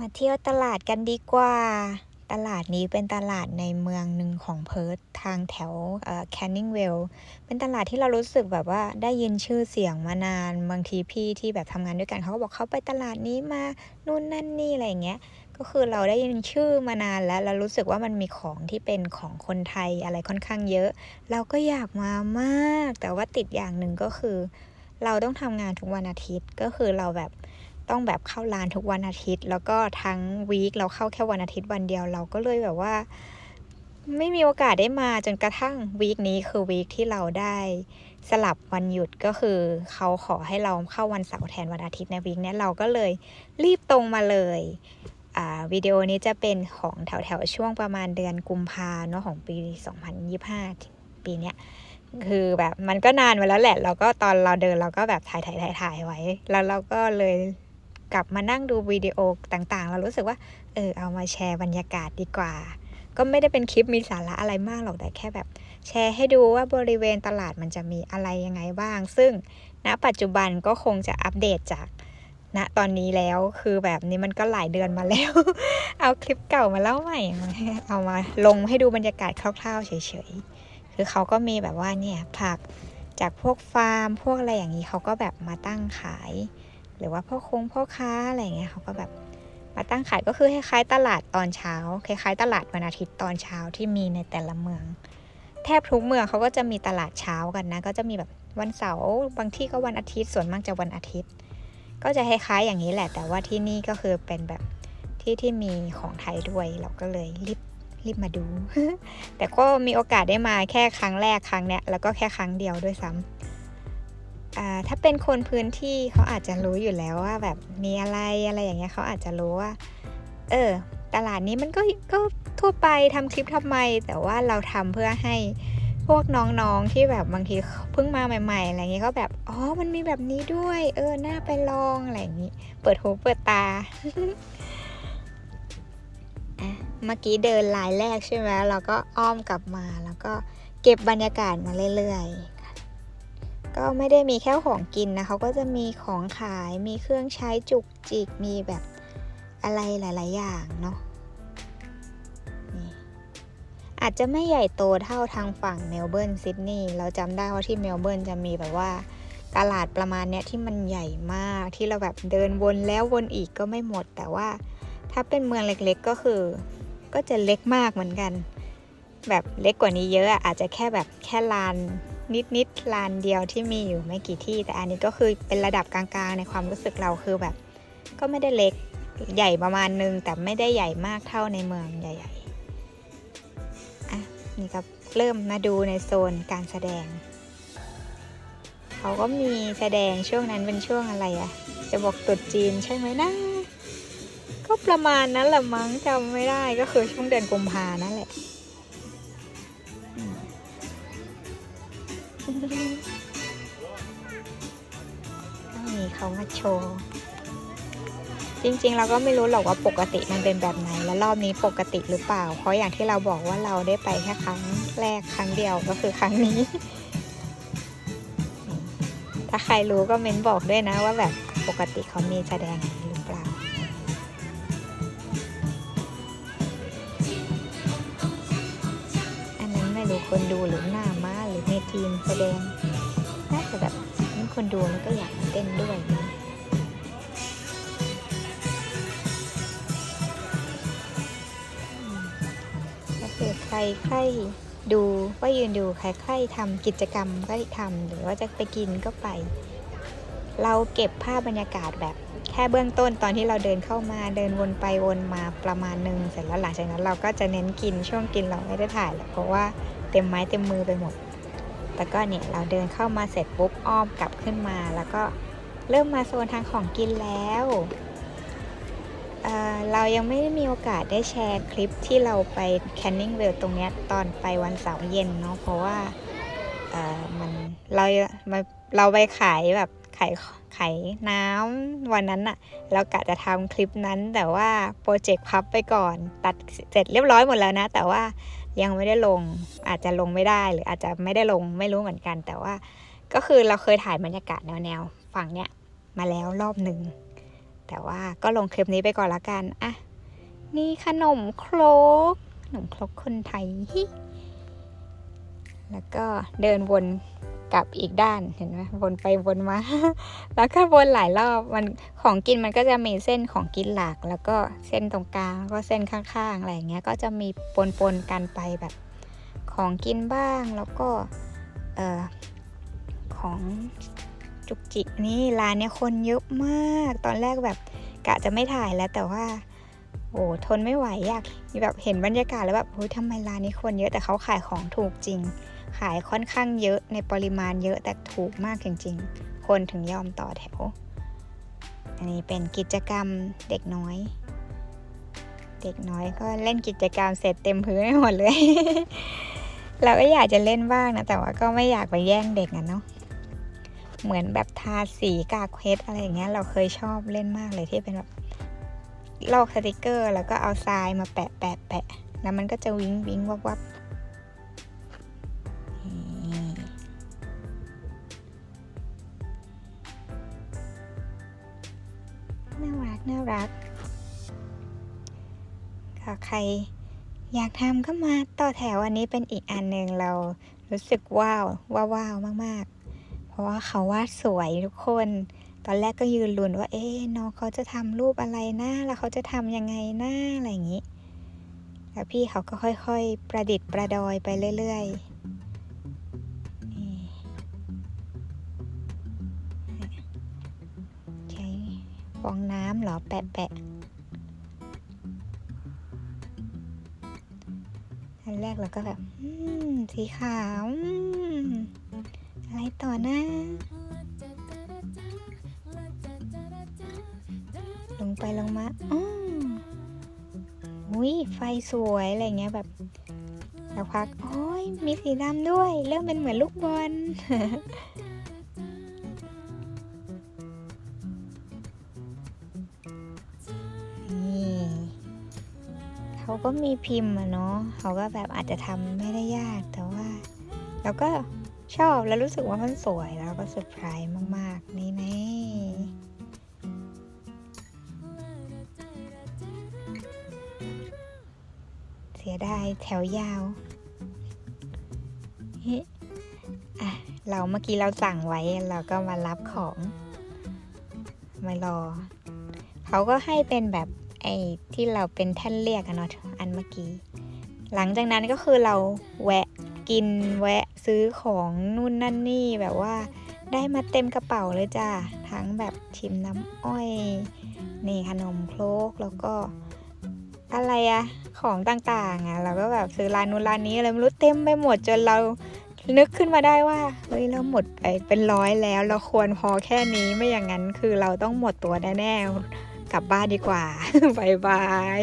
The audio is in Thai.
มาเที่ยวตลาดกันดีกว่า ตลาดนี้เป็นตลาดในเมืองหนึ่งของเพิร์ธทางแถวแคนนิงเวลเป็นตลาดที่เรารู้สึกแบบว่าได้ยินชื่อเสียงมานาน บางทีพี่ที่แบบทำงานด้วยกันเขาก็บอกเขาไปตลาดนี้มานู่นนั่นนี่อะไรอย่างเงี้ย ก็คือเราได้ยินชื่อมานานแล้วเรารู้สึกว่ามันมีของที่เป็นของคนไทยอะไรค่อนข้างเยอะ เราก็อยากมามาก แต่ว่าติดอย่างหนึ่งก็คือ เราต้องทำงานทุกวันอาทิตย์ก็คือเราแบบ ต้องแบบเข้าร้านทุกวันอาทิตย์ แล้วก็ทั้งวีคเราเข้าแค่วันอาทิตย์วันเดียวเราก็เลยแบบว่า ไม่มีโอกาสได้มาจนกระทั่งวีคนี้คือวีคที่เราได้สลับวันหยุดก็คือเขาขอให้เราเข้าวันเสาร์แทนวันอาทิตย์ในวีคนี้เราก็เลยรีบตรงมาเลยอ่าวิดีโอนี้จะเป็นของแถวแถวๆช่วงประมาณเดือนกุมภาเนาะของปี 2025 ปีเนี้ยคือแบบมันก็นานมาแล้วแหละ เราก็ตอนเราเดินเราก็แบบถ่ายถ่ายถ่ายถ่ายไว้ แล้วเราก็เลย กลับมานั่งดูวิดีโอต่างๆ เรารู้สึกว่า เออ เอามาแชร์บรรยากาศดีกว่า ก็ไม่ได้เป็นคลิปมีสาระอะไรมากหรอกแต่แค่แบบ แชร์ให้ดูว่าบริเวณตลาดมันจะมีอะไรยังไงบ้าง ซึ่งณปัจจุบันก็คงจะอัปเดตจากณตอนนี้แล้วคือแบบนี้มันก็หลายเดือนมาแล้ว เอาคลิปเก่ามาเล่าใหม่ เอามาลงให้ดูบรรยากาศคร่าวๆเฉยๆ คือเขาก็มีแบบว่าเนี่ยผักจากพวกฟาร์มพวกอะไรอย่างนี้เขาก็แบบมาตั้งขาย หรือว่าพ่อคงพ่อค้าอะไรเงี้ยเขาก็แบบมาตั้งขายก็คือคล้ายๆตลาดตอนเช้าคล้ายๆตลาดวันอาทิตย์ตอนเช้าที่มีในแต่ละเมือง แทบทุกเมืองเขาก็จะมีตลาดเช้ากันนะ ก็จะมีแบบวันเสาร์บางที่ก็วันอาทิตย์ส่วนมากจะวันอาทิตย์ ก็จะคล้ายๆอย่างนี้แหละ แต่ว่าที่นี่ก็คือเป็นแบบที่ที่มีของไทยด้วยเราก็เลยรีบรีบมาดู แต่ก็มีโอกาสได้มาแค่ครั้งแรกครั้งเนี้ยแล้วก็แค่ครั้งเดียวด้วยซ้ำอ่า ถ้าเป็นคนพื้นที่เขาอาจจะรู้อยู่แล้วว่าแบบมีอะไรอะไรอย่างเงี้ยเขาอาจจะรู้ว่า เออ ตลาดนี้มันก็ก็ทั่วไปทำคลิปทำไม แต่ว่าเราทำเพื่อให้พวกน้องๆที่แบบบางทีเพิ่งมาใหม่ๆอะไรเงี้ยก็แบบอ๋อมันมีแบบนี้ด้วย เออน่าไปลองอะไรอย่างงี้ เปิดหูเปิดตาอะเมื่อกี้เดินลายแรกใช่ไหมเราก็อ้อมกลับมาแล้วก็เก็บบรรยากาศมาเรื่อยๆ ก็ไม่ได้มีแค่ของกินนะเขาก็จะมีของขายมีเครื่องใช้จุกจิกมีแบบอะไรหลาย ๆ อย่างเนาะอาจจะไม่ใหญ่โตเท่าทางฝั่งเมลเบิร์นซิดนีย์เราจำได้ว่าที่เมลเบิร์นจะมีแบบว่าตลาดประมาณเนี้ยที่มันใหญ่มากที่เราแบบเดินวนแล้ววนอีกก็ไม่หมด แต่ว่าถ้าเป็นเมืองเล็กๆก็คือ ก็จะเล็กมากเหมือนกัน แบบเล็กกว่านี้เยอะอาจจะแค่แบบแค่ลาน นิดๆลานเดียวที่มีอยู่ไม่กี่ที่ แต่อันนี้ก็คือเป็นระดับกลางๆ ในความรู้สึกเราคือแบบ ก็ไม่ได้เล็กใหญ่ประมาณนึง แต่ไม่ได้ใหญ่มากเท่าในเมืองใหญ่ๆอะนี่ก็เริ่มมาดูในโซนการแสดง เขาก็มีแสดงช่วงนั้นเป็นช่วงอะไรอะจะบอกตรุษจีนใช่ไหมนะก็ประมาณนั้นแหละมั้งจำไม่ได้ก็คือช่วงเดือนกุมภานั่นแหละ เขามาโชว์ จริงๆ เราก็ไม่รู้หรอกว่าปกติมันเป็นแบบไหน แล้วรอบนี้ปกติหรือเปล่า เพราะอย่างที่เราบอกว่าเราได้ไปแค่ครั้งแรกครั้งเดียวก็คือครั้งนี้ ถ้าใครรู้ก็เม้นบอกด้วยนะว่าแบบปกติเขามีแสดงหรือเปล่าอันนั้นไม่รู้คนดูหรือหน้าม้าหรือในทีมแสดงน่าจะแบบ คนดูแล้วก็อยากเต้นด้วยนะอืมก็คือใครใครดูก็ยืนดูใครใครทำกิจกรรมก็ทำหรือว่าจะไปกินก็ไป เราเก็บภาพบรรยากาศแบบแค่เบื้องต้นตอนที่เราเดินเข้ามาเดินวนไปวนมาประมาณหนึ่งเสร็จแล้วหลังจากนั้นเราก็จะเน้นกินช่วงกินเราไม่ได้ถ่ายหรอกเพราะว่าเต็มไม้เต็มมือไปหมด แต่ก็เนี่ยเราเดินเข้ามาเสร็จปุ๊บอ้อมกลับขึ้นมา แล้วก็เริ่มมาโซนทางของกินแล้วเเรายังไม่ได้มีโอกาสได้แชร์คลิปที่เราไปแคนนิงเวลตรงเนี้ยตอนไปวันเสาร์เย็นเนาะเพราะว่ามันเรามาเราไปขายแบบขายขายน้ำวันนั้นอะเรากะจะทำคลิปนั้นแต่ว่าโปรเจกต์พับไปก่อน ตัดเสร็จเรียบร้อยหมดแล้วนะ แต่ว่า ยังไม่ได้ลง อาจจะลงไม่ได้หรืออาจจะไม่ได้ลงไม่รู้เหมือนกัน แต่ว่าก็คือเราเคยถ่ายบรรยากาศแนวๆฝั่งเนี้ยมาแล้วรอบหนึ่งแต่ว่าก็ลงคลิปนี้ไปก่อนละกันอะนี่ขนมครกขนมครกคนไทย แล้วก็เดินวน กลับอีกด้านเห็นไหมวนไปวนมา แล้วก็วนหลายรอบมันของกินมันก็จะมีเส้นของกินหลัก แล้วก็เส้นตรงกลางแล้วก็เส้นข้างๆอะไรอย่างเงี้ยก็จะมีปนๆกันไปแบบ ของกินบ้างแล้วก็เอ่อของจุกจิกนี่ร้านเนี้ยคนเยอะมาก ตอนแรกแบบกะจะไม่ถ่ายแล้วแต่ว่า โอ้ทนไม่ไหวอยากแบบเห็นบรรยากาศแล้วแบบเฮ้ยทำไมร้านนี้คนเยอะแต่เขาขายของถูกจริง ขายค่อนข้างเยอะในปริมาณเยอะแต่ถูกมากจริงๆ คนถึงยอมต่อแถว อันนี้เป็นกิจกรรมเด็กน้อย เด็กน้อยก็เล่นกิจกรรมเสร็จเต็มพื้นไปหมดเลย เราก็อยากจะเล่นบ้างนะแต่ว่าก็ไม่อยากไปแย่งเด็กอะเนาะเหมือนแบบทาสีกากเพชรอะไรอย่างเงี้ยเราเคยชอบเล่นมากเลยที่เป็นแบบ ลอกสติกเกอร์ แล้วก็เอาทรายมาแปะแปะแปะแล้วมันก็จะวิงวิงวับวับน่ารักน่ารักก็ใครอยากทำก็มาต่อแถวอันนี้เป็นอีกอันหนึ่งเรารู้สึกว้าวว้าวว้าวมาก ๆ เพราะว่าเขาวาดสวยทุกคน ตอนแรกก็ยืนลุ้นว่า เอ๊ะน้องเขาจะทำรูปอะไรนะแล้วเขาจะทำยังไงนะอะไรอย่างนี้ แล้วพี่เขาก็ค่อยๆ ประดิษฐ์ประดอยไปเรื่อยๆใช้ฟองน้ำหรอแปะแปะอันแรกเราก็แบบสีขาวอืมอะไรต่อนะ ไปลงมาอืมอุ้ยไฟสวยอะไรเงี้ยแบบสักพักโอ้ยมีสีดำด้วย เริ่มเป็นเหมือนลูกบอลนี่เขาก็มีพิมพ์อะเนาะเขาก็แบบอาจจะทำไม่ได้ยากแต่ว่าเราก็ชอบแล้วรู้สึกว่ามันสวยแล้วก็เซอร์ไพรส์มาก ๆ นี่แน่ สียดายแถวยาวเฮ้อะเราเมื่อกี้เราสั่งไว้เราก็มารับของ มารอ เขาก็ให้เป็นแบบไอ้ที่เราเป็นแท่นเรียกอะเนาะอันเมื่อกี้ หลังจากนั้นก็คือเราแวะกินแวะซื้อของนู่นนั่นนี่แบบว่าได้มาเต็มกระเป๋าเลยจ้าทั้งแบบชิมน้ำอ้อย นี่ขนมโครกแล้วก็ อะไรอะของต่างๆอะเราก็แบบซื้อร้านนู้นร้านนี้อะไรไม่รู้เต็มไปหมดจนเรานึกขึ้นมาได้ว่าเฮ้ยเราหมดไปเป็นร้อยแล้ว เราควรพอแค่นี้ไม่อย่างนั้นคือเราต้องหมดตัวแน่ๆกลับบ้านดีกว่าบายบาย